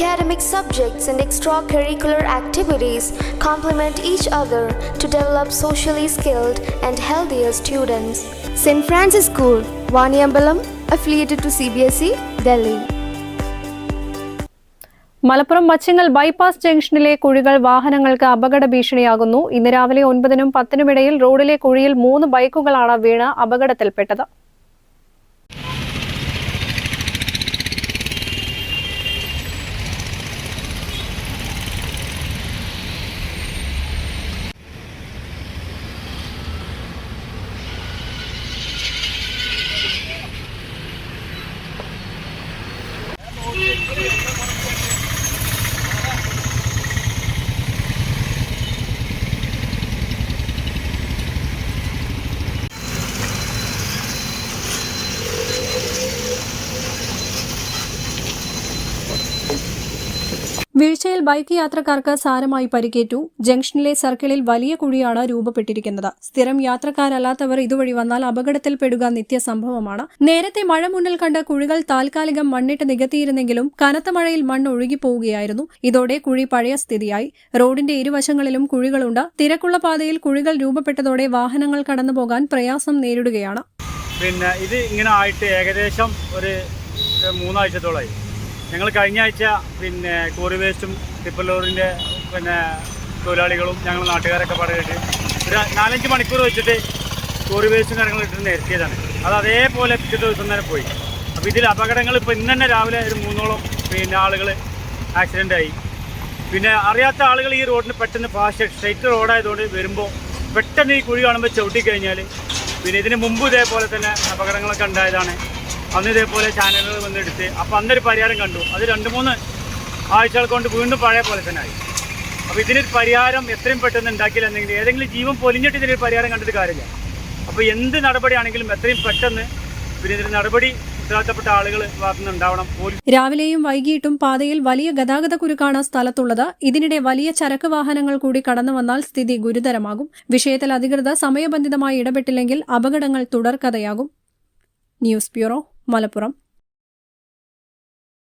Academic subjects and extracurricular activities complement each other to develop socially skilled and healthier students. St. Francis School, Vaniambalam, affiliated to CBSE, Delhi. Malappuram Machingal bypass ജംഗ്ഷനിലെ കുഴികൾ വാഹനങ്ങൾക്ക് അപകട ഭീഷണിയാകുന്നു ഇന്ന് രാവിലെ ഒൻപതിനും പത്തിനുമിടയിൽ റോഡിലെ കുഴിയിൽ മൂന്ന് ബൈക്കുകളാണ് വീണ് അപകടത്തിൽപ്പെട്ടത് Thank you. വീഴ്ചയിൽ ബൈക്ക് യാത്രക്കാർക്ക് സാരമായി പരിക്കേറ്റു. ജംഗ്ഷനിലെ സർക്കിളിൽ വലിയ കുഴിയാണ് രൂപപ്പെട്ടിരിക്കുന്നത്. സ്ഥിരം യാത്രക്കാരല്ലാത്തവർ ഇതുവഴി വന്നാൽ അപകടത്തിൽപ്പെടുക നിത്യസംഭവമാണ്. നേരത്തെ മഴ മുന്നിൽ കണ്ട കുഴികൾ താൽക്കാലികം മണ്ണിട്ട് നികത്തിയിരുന്നെങ്കിലും കനത്ത മഴയിൽ മണ്ണ് ഒഴുകിപ്പോവുകയായിരുന്നു. ഇതോടെ കുഴി പഴയ സ്ഥിതിയായി. റോഡിന്റെ ഇരുവശങ്ങളിലും കുഴികളുണ്ട്. തിരക്കുള്ള പാതയിൽ കുഴികൾ രൂപപ്പെട്ടതോടെ വാഹനങ്ങൾ കടന്നുപോകാൻ പ്രയാസം നേരിടുകയാണ്. പിന്നെ ഇത് ഇങ്ങനെ ആയിട്ട് ഏകദേശം ഒരു മൂന്നാഴ്ചത്തോളമായി ഞങ്ങൾ കഴിഞ്ഞ ആഴ്ച പിന്നെ കോറി വേസ്റ്റും ടിപ്പർ ലോറിന്റെ പിന്നെ തൊഴിലാളികളും ഞങ്ങൾ നാട്ടുകാരൊക്കെ പറഞ്ഞിട്ട് ഒരു നാലഞ്ച് മണിക്കൂർ വെച്ചിട്ട് കോറി വേസ്റ്റും കാര്യങ്ങളും ഇട്ട് നിരത്തിയതാണ്. അത് അതേപോലെ പിറ്റേ ദിവസം തന്നെ പോയി. അപ്പോൾ ഇതിൽ അപകടങ്ങൾ ഇപ്പോൾ ഇന്ന് തന്നെ രാവിലെ ഒരു മൂന്നോളം പിന്നെ ആളുകൾ ആക്സിഡന്റ് ആയി. പിന്നെ അറിയാത്ത ആളുകൾ ഈ റോഡിന് പെട്ടെന്ന് ഫാസ്റ്റ് സ്ട്രൈറ്റ് റോഡായതുകൊണ്ട് വരുമ്പോൾ പെട്ടെന്ന് ഈ കുഴി കാണുമ്പോൾ ചവിട്ടി കഴിഞ്ഞാൽ പിന്നെ ഇതിന് മുമ്പ് ഇതേപോലെ തന്നെ അപകടങ്ങളൊക്കെ ഉണ്ടായതാണ്. അന്ന് ഇതേപോലെ ചാനലുകൾ വന്നെടുത്ത്. അപ്പോൾ അന്നൊരു പരിഹാരം കണ്ടു. അത് രണ്ട് മൂന്ന് ആഴ്ചകൾ കൊണ്ട് വീണ്ടും പഴയ പോലെ തന്നെ ആയി. അപ്പോൾ ഇതിനൊരു പരിഹാരം എത്രയും പെട്ടെന്ന് ഉണ്ടാക്കിയില്ലെന്നെങ്കിൽ ഏതെങ്കിലും ജീവൻ പൊലിഞ്ഞിട്ട് ഇതിനൊരു പരിഹാരം കണ്ടിട്ട് കാര്യമില്ല. അപ്പോൾ എന്ത് നടപടിയാണെങ്കിലും എത്രയും പെട്ടെന്ന് പിന്നെ ഇതിന് നടപടി രാവിലെയും വൈകിട്ടും പാതയിൽ വലിയ ഗതാഗത കുരുക്കാണ് സ്ഥലത്തുള്ളത്. ഇതിനിടെ വലിയ ചരക്ക് വാഹനങ്ങൾ കൂടി കടന്നു വന്നാൽ സ്ഥിതി ഗുരുതരമാകും. വിഷയത്തിൽ അധികൃതർ സമയബന്ധിതമായി ഇടപെട്ടില്ലെങ്കിൽ അപകടങ്ങൾ തുടർക്കഥയാകും. News bureau Malappuram